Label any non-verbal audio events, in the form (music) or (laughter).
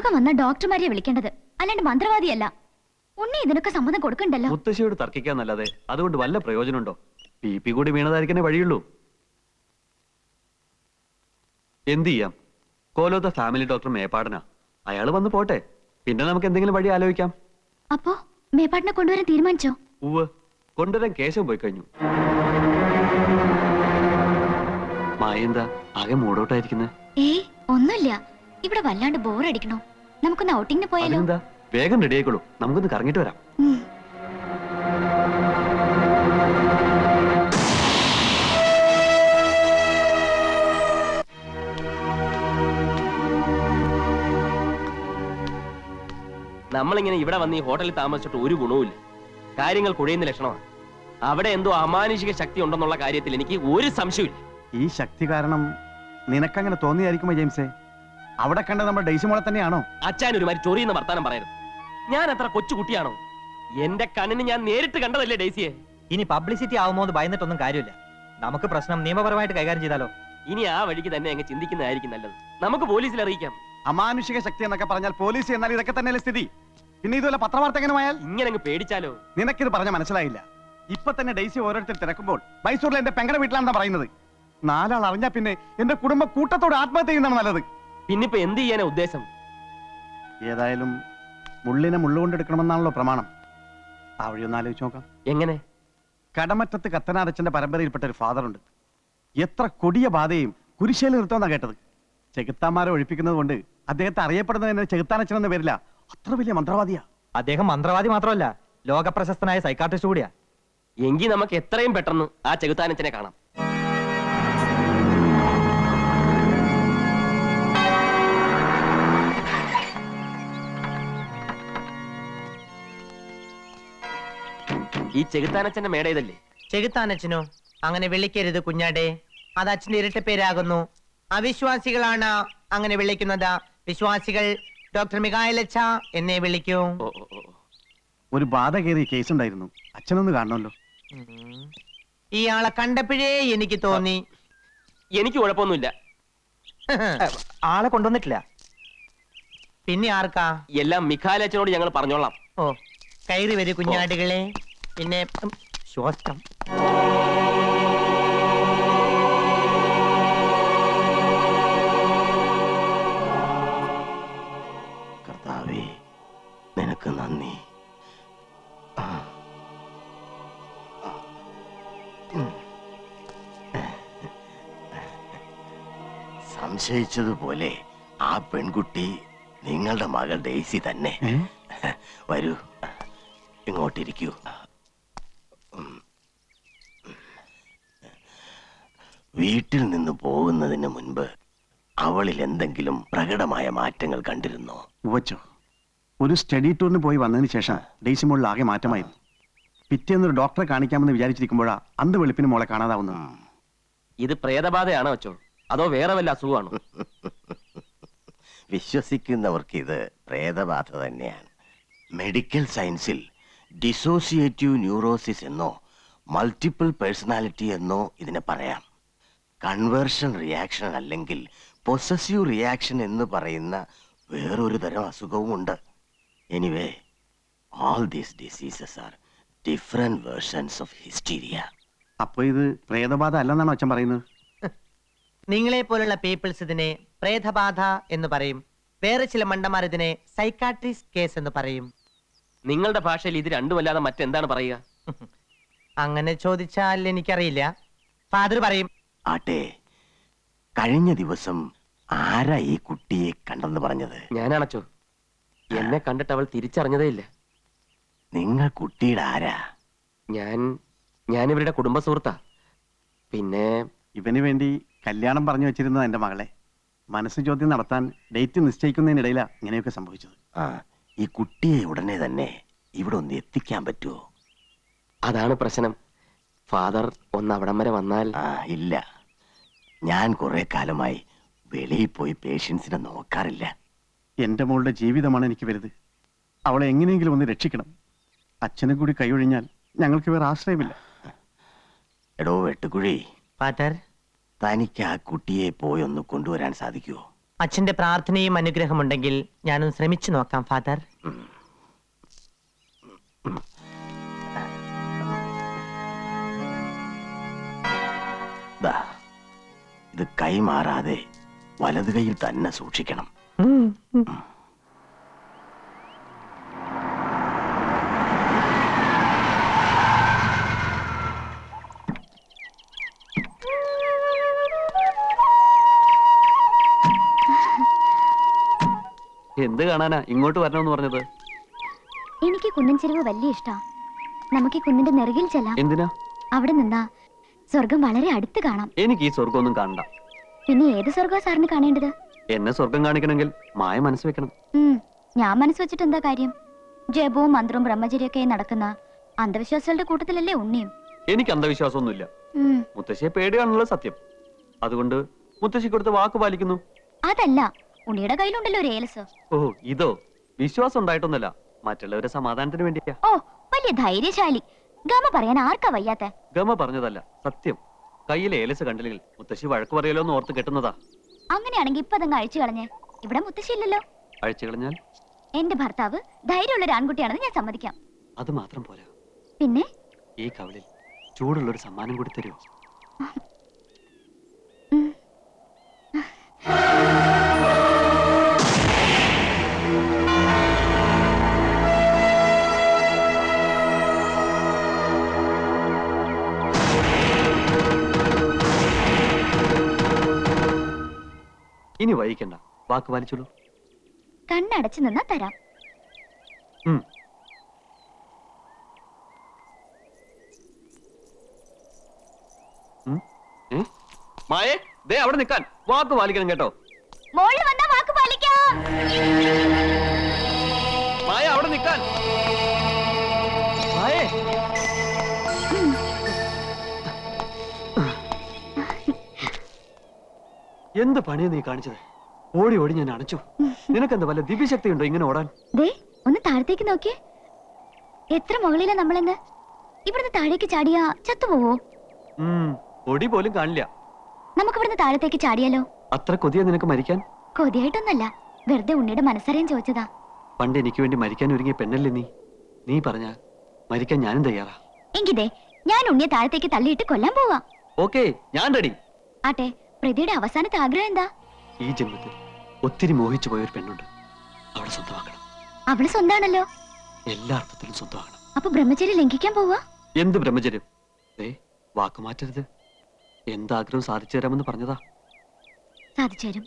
അസുഖം വന്ന ഡോക്ടർമാരെ വിളിക്കേണ്ടത്. അല്ലാണ്ട് മന്ത്രവാദിയല്ല. ഉണ്ണി ഇതിനൊക്കെ സമ്മതം കൊടുക്കണ്ടല്ലോ? മുത്തശ്ശിയോട് തർക്കിക്കാന്നല്ലാതെ അതുകൊണ്ട് വല്ല പ്രയോജനമുണ്ടോ? പി പി കൂടി വീണതായിരിക്കണേ വഴിയുള്ളൂ. എന്ത് ചെയ്യാം? കോലോത്ത ഫാമിലി ഡോക്ടർ മേപ്പാടനാ. അയാൾ വന്ന് പോട്ടെ. പിന്നെ നമുക്ക് എന്തെങ്കിലും വഴി ആലോചിക്കാം. അപ്പോ മേപ്പാടിനെ കൊണ്ടുവരാൻ തീരുമാനിച്ചോ? ഉവ് കൊണ്ടുവരാൻ കേശം പോയി കഴിഞ്ഞു. മായെന്താ ആകെ മൂടോട്ടായിരിക്കുന്നത് ഏയ് ഒന്നുമില്ല. ഇവിടെ വല്ലാണ്ട് ബോറടിക്കണോ? നമുക്കൊന്ന് ഔട്ടിങ്ങിന് പോയാലോ? വേഗം റെഡി ആയിക്കോളൂ. നമുക്കൊന്ന് കറങ്ങിട്ട് വരാം. നമ്മളിങ്ങനെ ഇവിടെ വന്ന് ഈ ഹോട്ടലിൽ താമസിച്ചിട്ട് ഒരു ഗുണവുമില്ല. കാര്യങ്ങൾ കുഴയുന്ന ലക്ഷണമാണ്. അവിടെ എന്തോ അമാനുഷിക ശക്തി ഉണ്ടെന്നുള്ള കാര്യത്തിൽ എനിക്ക് ഒരു സംശയമില്ല ഈ ശക്തി കാരണം നിനക്കങ്ങനെ തോന്നിയായിരിക്കുമോ ജെയിംസേ? അവിടെ കണ്ട നമ്മുടെ ഡേസി മോളെ തന്നെയാണോ? അച്ഛൻ ഒരുമാതിരി ചൊറിയുന്ന വർത്താനം പറയരുത്. ഞാൻ അത്ര കൊച്ചുകുട്ടിയാണോ എന്റെ കണ്ണിന് ഞാൻ നേരിട്ട് കണ്ടതല്ലേ ഡേസിയെ ഇനി പബ്ലിസിറ്റി ആവുമോ എന്ന് ഭയന്നിട്ടൊന്നും കാര്യമില്ല. നമുക്ക് പ്രശ്നം നിയമപരമായിട്ട് കൈകാര്യം ചെയ്താലോ? ഇനി ആ വഴിക്ക് തന്നെ അങ്ങ് ചിന്തിക്കുന്നതായിരിക്കും നല്ലത്. നമുക്ക് പോലീസിൽ അറിയിക്കാം. അമാനുഷിക ശക്തി എന്നൊക്കെ പറഞ്ഞാൽ പോലീസ് എന്നാൽ ഇതൊക്കെ തന്നെയല്ലേ സ്ഥിതി. പിന്നെ ഇതുപോലെ പത്രവാർത്ത എങ്ങനെ പോയാൽ ഇങ്ങനെ അങ്ങ് പേടിച്ചാലോ? നിനക്കിത് പറഞ്ഞ മനസ്സിലായില്ല. ഇപ്പൊ തന്നെ ഡേസി ഓരോരുത്തർ തിരക്കുമ്പോൾ മൈസൂരിലെ എന്റെ പെങ്ങളുടെ വീട്ടിലാണെന്നാ പറയുന്നത്. നാലാൾ അറിഞ്ഞാ പിന്നെ എന്റെ കുടുംബ കൂട്ടത്തോട് ആത്മഹത്യ ചെയ്യുന്നതാണ് നല്ലത്. പിന്നിപ്പോ എന്ത് ചെയ്യാനാ ഉദ്ദേശം? ഏതായാലും മുള്ളിനെ മുള്ളുകൊണ്ടെടുക്കണമെന്നാണല്ലോ പ്രമാണം. ആ വഴി ഒന്ന് ആലോചിച്ച് നോക്കാം. എങ്ങനെ? കടമറ്റത്ത് കത്തനാരച്ചന്റെ പരമ്പരയിൽപ്പെട്ട ഒരു ഫാദർ ഉണ്ട് എത്ര കൊടിയ ബാധയും കുരിശേൽ നിർത്തുമെന്നാ കേട്ടത്. ചെകുത്താന്മാരെ ഒഴിപ്പിക്കുന്നത് കൊണ്ട് അദ്ദേഹത്തെ അറിയപ്പെടുന്നത് തന്നെ ചെകുത്താനച്ചൻ എന്ന പേരില്ല അത്ര വലിയ മന്ത്രവാദിയാ. അദ്ദേഹം മന്ത്രവാദി മാത്രമല്ല ലോകപ്രശസ്തനായ സൈക്കാട്രിസ്റ്റ് കൂടിയാ. എങ്കിൽ നമുക്ക് എത്രയും പെട്ടെന്ന് ആ ചെകുത്താനച്ചനെ കാണാം. ഈ ചെകുത്താനച്ഛന്റെ മേട ഇതല്ലേ ചെകുത്താനച്ഛനോ? അങ്ങനെ വിളിക്കരുത് കുഞ്ഞാടെ. അത് അച്ഛന്റെ ഇരട്ട പേരാകുന്നു. അവിശ്വാസികളാണ് അങ്ങനെ വിളിക്കുന്നത്. വിശ്വാസികൾ ഡോക്ടർ മികായലച്ച എന്നെ വിളിക്കൂ. ഓ ഓ, ഓ. ഒരു ബാധ കയറിയ കേസ് ഉണ്ടായിരുന്നു അച്ഛനൊന്ന് കാണണമല്ലോ. ഈ ഇയാളെ കണ്ടപ്പോഴേ എനിക്ക് തോന്നി. എനിക്ക് കുഴപ്പമൊന്നുമില്ല. (laughs) ആളെ കൊണ്ടുവന്നിട്ടില്ല. പിന്നെ ആർക്കാ? എല്ലാം മിഖാലച്ചനോട് ഞങ്ങൾ പറഞ്ഞോളാം. ഓ കയറി വരൂ കുഞ്ഞാടുകളെ. പിന്നെ ശ്വാസം. കർത്താവേ നിനക്ക് നന്ദി. സംശയിച്ചതുപോലെ ആ പെൺകുട്ടി നിങ്ങളുടെ മകൾ ഡെയ്സി തന്നെ? വരൂ. ഇങ്ങോട്ടിരിക്കൂ. വീട്ടിൽ നിന്ന് പോകുന്നതിന് മുൻപ് അവളിൽ എന്തെങ്കിലും പ്രകടമായ മാറ്റങ്ങൾ കണ്ടിരുന്നോ? ഉവച്ചോ ഒരു സ്റ്റഡി ടൂറിന് പോയി വന്നതിന് ശേഷം ഡേസി മോളിൽ ആകെ മാറ്റമായിരുന്നു. പിറ്റേന്ന് ഒരു ഡോക്ടറെ കാണിക്കാമെന്ന് വിചാരിച്ചിരിക്കുമ്പോഴാ അന്ത് വെളുപ്പിന് മോളെ കാണാതാവുന്നു ഇത് പ്രേതബാധയാണോ അച്ചോ അതോ വേറെ വല്ല അസുഖമാണോ? വിശ്വസിക്കുന്നവർക്ക് ഇത് പ്രേതബാധ തന്നെയാണ്. മെഡിക്കൽ സയൻസിൽ ഡിസോസിയേറ്റീവ് ന്യൂറോസിസ് എന്നോ മൾട്ടിപ്പിൾ പേഴ്സണാലിറ്റി എന്നോ ഇതിനെ പറയാം. കൺവേർഷൻ റിയാക്ഷൻ അല്ലെങ്കിൽ പൊസസീവ് റിയാക്ഷൻ എന്ന് പറയുന്ന വേറൊരു തരം അസുഖവുമുണ്ട് anyway all these diseases are different versions of hysteria അപ്പൊ ഇത് പ്രേതബാധ അല്ലെന്നാണ് അച്ഛൻ പറയുന്നത്? (laughs) നിങ്ങളെ പോലുള്ള പീപ്പിൾസ് ഇതിനെ പ്രേതബാധ എന്ന് പറയും. വേറെ ചില മണ്ടന്മാർ ഇതിനെ സൈക്കാട്രിസ് കേസ് എന്ന് പറയും. നിങ്ങളുടെ ഭാഷയിൽ ഇത് രണ്ടുമല്ലാതെ മറ്റെന്താണ് പറയുക? (laughs) അങ്ങനെ ചോദിച്ചാൽ എനിക്കറിയില്ല. ഫാദർ പറയും ആട്ടെ കഴിഞ്ഞ ദിവസം ആരാ ഈ കുട്ടിയെ കണ്ടെന്ന് പറഞ്ഞത്? ഞാനാണച്ചോ. എന്നെ കണ്ടിട്ട് അവൾ തിരിച്ചറിഞ്ഞതേ ഇല്ല. നിങ്ങൾ കുട്ടിയുടെ ആരാ? ഞാൻ ഞാൻ ഇവരുടെ കുടുംബ സുഹൃത്താ. പിന്നെ ഇവന് വേണ്ടി കല്യാണം പറഞ്ഞു വെച്ചിരുന്നത് എന്റെ മകളെ. മനസ്സ് ചോദ്യം നടത്താൻ ഡേറ്റ് നിശ്ചയിക്കുന്നതിനിടയിലാ ഇങ്ങനെയൊക്കെ സംഭവിച്ചത്. ആ ഈ കുട്ടിയെ ഉടനെ തന്നെ ഇവിടെ ഒന്ന് എത്തിക്കാൻ പറ്റുമോ അതാണ് പ്രശ്നം. ഫാദർ ഒന്ന് അവിടം വരെ വന്നാൽ? ആ ഇല്ല. ഞാൻ കുറെ കാലമായി വെളിയിൽ പോയി പേഷ്യൻസിനെ നോക്കാറില്ല. എന്റെ മോളുടെ ജീവിതമാണ് എനിക്ക് വലുത്. അവളെ എങ്ങനെയെങ്കിലും ഒന്ന് രക്ഷിക്കണം. അച്ഛനും കൂടി കൈയൊഴിഞ്ഞാൽ ഞങ്ങൾക്ക് വേറെ ആശ്രയമില്ല. എടോ വെട്ടുകുഴി. ഫാദർ തനിക്ക് ആ കുട്ടിയെ പോയി ഒന്ന് കൊണ്ടുവരാൻ സാധിക്കുമോ അച്ഛന്റെ പ്രാർത്ഥനയും അനുഗ്രഹമുണ്ടെങ്കിൽ ഞാനൊന്ന് ശ്രമിച്ചു നോക്കാം ഫാദർ. ഇത് കൈമാറാതെ വലത് കൈയിൽ തന്നെ സൂക്ഷിക്കണം. എന്ത് കാണാനാ ഇങ്ങോട്ട് വരണമെന്ന് പറഞ്ഞത്? എനിക്ക് കുന്നിൻ ചെരുവ് വലിയ ഇഷ്ടാ. നമുക്ക് ഈ കുന്നിന്റെ നെറുകിൽ ചെല്ലാം. എന്തിനാ? അവിടെ നിന്നാ സ്വർഗം വളരെ അടുത്ത് കാണാം. എനിക്ക് ഈ സ്വർഗമൊന്നും കാണണ്ട. പിന്നെ ഏത് സ്വർഗം സാറിന് കാണേണ്ടത്? എന്നെ സ്വർഗം കാണിക്കണമെങ്കിൽ മായ മനസ്സ് വെക്കണം. ഞാൻ മനസ്സ് വെച്ചിട്ട് എന്താ കാര്യം? ജപവും മന്ത്രവും ബ്രഹ്മചര്യൊക്കെ നടക്കുന്ന അന്ധവിശ്വാസികളുടെ കൂട്ടത്തിലല്ലേ ഉണ്ണിയും? എനിക്ക് അന്ധവിശ്വാസമൊന്നുമില്ല. മുത്തശ്ശിയെ പേടിയാണുള്ള സത്യം. അതുകൊണ്ട് മുത്തശ്ശി കൊടുത്ത വാക്ക് പാലിക്കുന്നു. അതല്ല ഉണ്ണിയുടെ കയ്യിലുണ്ടല്ലോ ഒരു ഏലസ്. ഓ ഇതോ? വിശ്വാസം ഉണ്ടായിട്ടൊന്നല്ല മറ്റുള്ളവരെ സമാധാനത്തിന് വേണ്ടിയാ. ഓ വലിയ ധൈര്യശാലി. ഗമ പറയാൻ ആർക്കാ വയ്യാത്ത? ഗമ പറഞ്ഞതല്ല സത്യം. കയ്യിൽ ഏലസ് കണ്ടില്ലെങ്കിൽ മുത്തശ്ശി വഴക്ക് പറയലോ എന്ന് ഓർത്ത് കെട്ടുന്നതാ. അങ്ങനെയാണെങ്കിൽ ഇപ്പൊ അതങ്ങ് അഴിച്ചു കളഞ്ഞേ. ഇവിടെ മുത്തശ്ശി ഇല്ലല്ലോ. അഴിച്ചു കളഞ്ഞാൽ? എന്റെ ഭർത്താവ് ധൈര്യമുള്ള ഒരു ആൺകുട്ടിയാണെന്ന് ഞാൻ സമ്മതിക്കാം. അത് മാത്രം പോരാ. പിന്നെ? ഈ കവലിൽ ചൂടുള്ള ഒരു സമ്മാനം കൂടി തരുമോ ഇനി വൈകിക്കണ്ട. വാക്ക് പാലിച്ചോളൂ. കണ്ണടച്ചു നിന്നാ തരാം. മായേ ദേ അവിടെ നിൽക്കാൻ. വാക്ക് പാലിക്കണം കേട്ടോ. മോളിൽ വന്നാ വാക്ക് പാലിക്കാം. മായ അവിടെ നിൽക്കാൻ. എന്ത് പണിയാ നീ കാണിച്ചത്? ഓടി ഓടി ഞാൻ അണച്ചു നിനക്കെന്താ വല്ല ദിവ്യശക്തി ഉണ്ടോ ഇങ്ങനെ ഓടാൻ? ദേ ഒന്ന് താഴത്തേക്ക് നോക്കിയേ. എത്ര മുകളിലാ നമ്മളെന്ന് ഇവിടുന്ന് താഴേക്ക് ചാടിയാ ചത്തുപോവോ? ഒടി പൊടി പോലും കാണില്ല. നമുക്ക് ഇവിടുന്ന് താഴത്തേക്ക് ചാടിയാലോ? അത്ര കൊതിയാ നിനക്ക് മരിക്കാൻ? കൊതിയായിട്ടൊന്നല്ല. വെറുതെ ഉണ്ണിയുടെ മനസ്സറിയാൻ ചോദിച്ചതാ. പണ്ട് എനിക്ക് വേണ്ടി മരിക്കാൻ ഒരുങ്ങിയ പെണ്ണല്ലേ നീ? നീ പറഞ്ഞ മരിക്കാൻ ഞാനും തയ്യാറാ. എങ്കിതേ ഞാൻ ഉണ്ണിയെ താഴത്തേക്ക് തള്ളിയിട്ട് കൊല്ലാൻ പോവാ. ഓക്കേ ഞാൻ റെഡി. ആട്ടെ പ്രതിയുടെ അവസാനത്തെ ആഗ്രഹം എന്താ? ഈ ജന്മത്തിൽ ഒത്തിരി മോഹിച്ചു പോയ ഒരു പെണ്ണുണ്ട്. അവളെ സ്വന്തമാക്കണം. അവൾ സ്വന്താണല്ലോ. എല്ലാ അർത്ഥത്തിലും സ്വന്തമാക്കണം. അപ്പൊ ബ്രഹ്മചര്യം ലംഘിക്കാൻ പോവാ? എന്ത് ബ്രഹ്മചര്യം? വാക്കുമാറ്റരുത്. എന്താഗ്രഹം സാധിച്ചു തരാമെന്ന് പറഞ്ഞതാ. സാധിച്ചു തരും.